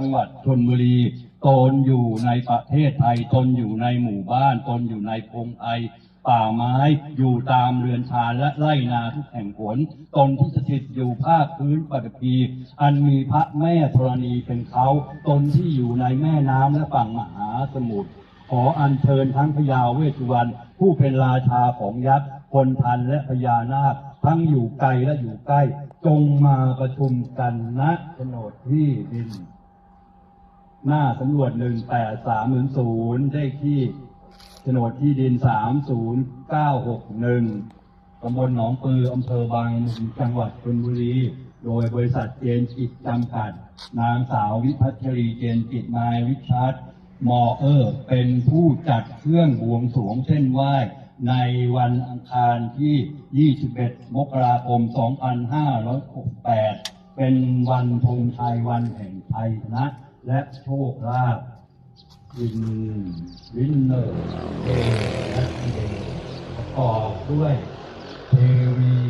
จังหวัดชนบุรีตนอยู่ในประเทศไทย ตนอยู่ในหมู่บ้าน ตนอยู่ในพงไอป่าไม้อยู่ตามเรือนชาและไร่นาทุกแห่งหนตนที่สถิตอยู่ภาคพื้นปฐพีอันมีพระแม่ธรณีเป็นเขาตนที่อยู่ในแม่น้ำและฝั่งมหาสมุทรขออัญเชิญทั้งพญาเวสสุวรรณผู้เป็นราชาของยักษ์คนทันและพญานาค ทั้งอยู่ไกลและอยู่ใกล้ จงมาประชุมกันณโฉนดที่ดิน หน้าสำรวจหนึ่งแปดสามหนึ่งศูนย์ได้ที่โฉนดที่ดินสามศูนย์เก้าหกหนึ่งตำบลหนองปืออำเภอบางมุมจังหวัดชลบุรี โดยบริษัทเจนจิตจำกัด นางสาววิพัชรีเจนจิตนายวิชัดมอเออร์เป็นผู้จัดเครื่องบวงสรวงเส้นไหว้ในวันอังคารที่ 21 มกราคม 2568 เป็นวันธงชัยวันแห่งชัยนะ และโชคลาภวินวินเนอร์เอและเดประกอบด้วยเทวี